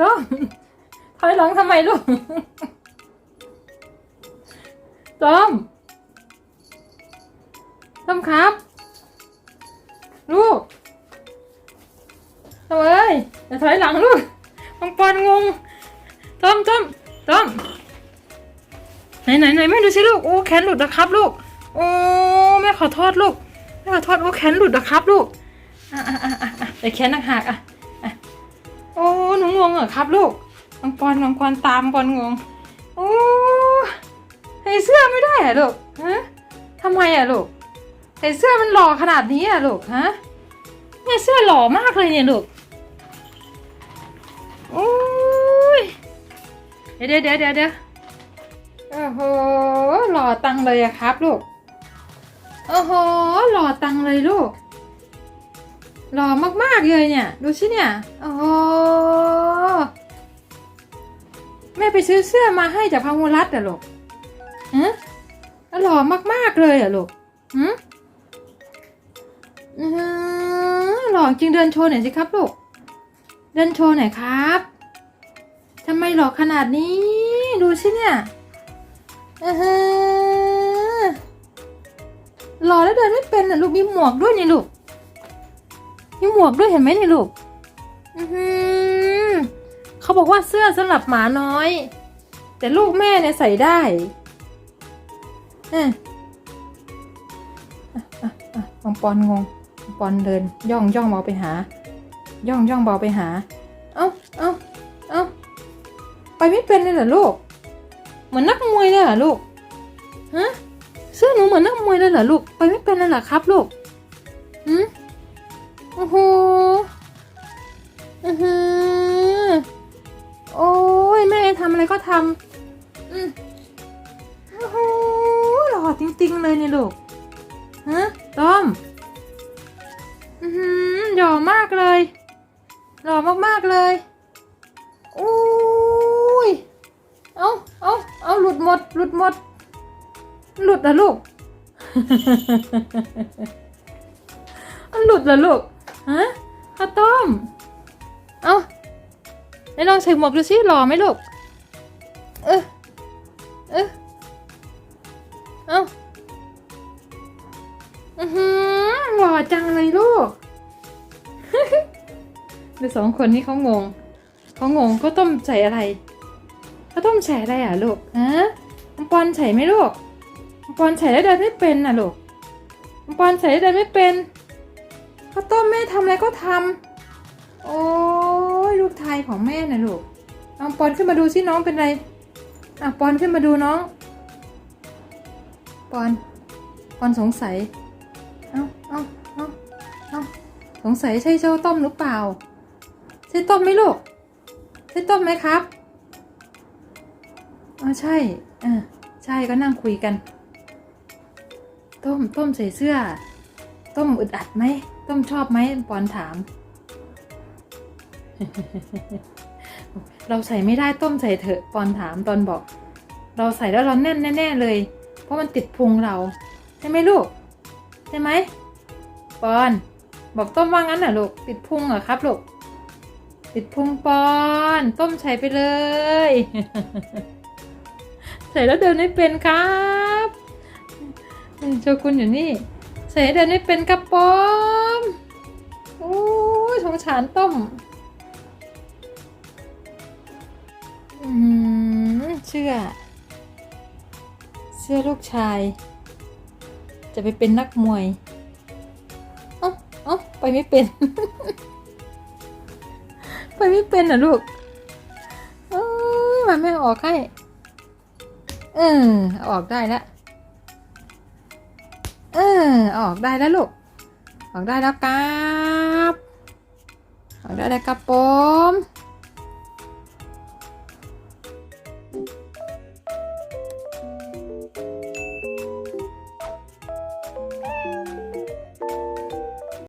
ลูกถอยหลังทำไมลูกต้อมต้อมครับ ลูกทำไมอย่าถอยหลังลูกมังปอนงงต้อมต้อมต้อมไหนไหนไหนแม่ดูสิลูกโอ้แขนหลุดนะครับลูกโอ้แม่ขอโทษลูกแม่ขอโทษโอ้แขนหลุดนะครับลูกอะอะอะอะอะแต่แขนหักๆอะอะ งงเหรอครับลูกมังปอนมังปอนตามปอนงงโอ้ใส่เสื้อไม่ได้อะลูกฮะทำไมอะลูกใส่เสื้อมันหล่อขนาดนี้อะลูกฮะเนี่ยเสื้อหล่อมากเลยเนี่ยลูกโอ้ยเดี๋ยวเดี๋ยวเดี๋ยวเดี๋ยวโอ้โหหล่อตังเลยอะครับลูกโอ้โหหล่อตังเลยลูกหล่อมากๆเลยเนี่ย ดูสิเนี่ย โอ้โห แม่ไปซื้อเสื้อมาให้จากพังวรัตน์อะลูกฮะหล่อมากๆเลยอะลูกหืมอื้อหล่อจริงเดินโชว์หน่อยสิครับลูก เดินโชว์หน่อยครับทำไมหล่อขนาดนี้ ดูสิเนี่ยอือหือหล่อแล้วเดินไม่เป็นอะลูกมีหมวกด้วยนี่ลูกมีหมวกด้วยเห็นไหมนี่ลูกอือหือ เขาบอกว่าเสื้อสำหรับหมาน้อย แต่ลูกแม่เนี่ยใส่ได้อะอะอะปังปอนงงปอนเดิน ย่องย่องเบาไปหา ย่องย่องเบาไปหา เอ้าเอ้าเอ้าไปไม่เป็นเลยเหรอลูก เหมือนนักมวยเลยเหรอลูกฮะเสื้อหนูเหมือนนักมวยเลยเหรอลูก ไปไม่เป็นเลยเหรอครับลูกหืมโอ้โห ทำอะไรก็ทำอืมโอ้โหหล่อจริงๆเลยเนี่ยลูกฮะต้อมอือหือหล่อมากเลยหล่อมากๆเลยโอ้ยเอาเอาเอาหลุดหมด หลุดหมด หลุดเหรอลูกมันหลุดเหรอลูก ฮะข้าวต้ม เอาไหนลองใส่หมวกดูสิหล่อไหมลูก เออเออเอาอือหือหล่อจังเลยลูกเดี๋ยวสองคนนี้เขางงเขางงเขาต้มใส่อะไรเขาต้มใส่อะไรอะลูกฮะมังปอนใส่ไหมลูกมังปอนใส่แล้วเดินไม่เป็นน่ะลูกมังปอนใส่แล้วเดินไม่เป็นข้าวต้มแม่ทำอะไรก็ทำโอ้ยลูกไทยของแม่น่ะลูกเอาปอนขึ้นมาดูสิน้องเป็นไร อะปอนขึ้นมาดูน้อง ปอน ปอนสงสัย เอาเอาเอาเอาสงสัยใช่เจ้าต้มหรือเปล่า ใช่ต้มไหมลูก ใช่ต้มไหมครับอ๋อใช่อ่าใช่ก็นั่งคุยกัน ต้ม ต้มใส่เสื้อ ต้มอึดอัดไหม ต้มชอบไหมปอนถาม เราใส่ไม่ได้ต้มใส่เถอะปอนถามตอนบอก เราใส่แล้วเราแน่นแน่ๆเลย เพราะมันติดพุงเราใช่ไหมลูกใช่ไหมปอน บอกต้มว่างั้นน่ะลูกติดพุงเหรอครับลูกติดพุงปอน ต้มใส่ไปเลย ใส่แล้วเดินไม่เป็นครับโชกุนอยู่นี่ ใส่แล้วเดินไม่เป็นครับปอมโอ้ยสงสารต้ม เชื่อลูกชาย จะไปเป็นนักมวยเอ้าเอ้าไปไม่เป็น ไปไม่เป็นเหรอลูกเอ้ยมาแม่ออกให้เออออกได้แล้วเอออออกได้แล้วลูก ออกได้แล้วครับ ออกได้แล้วครับผม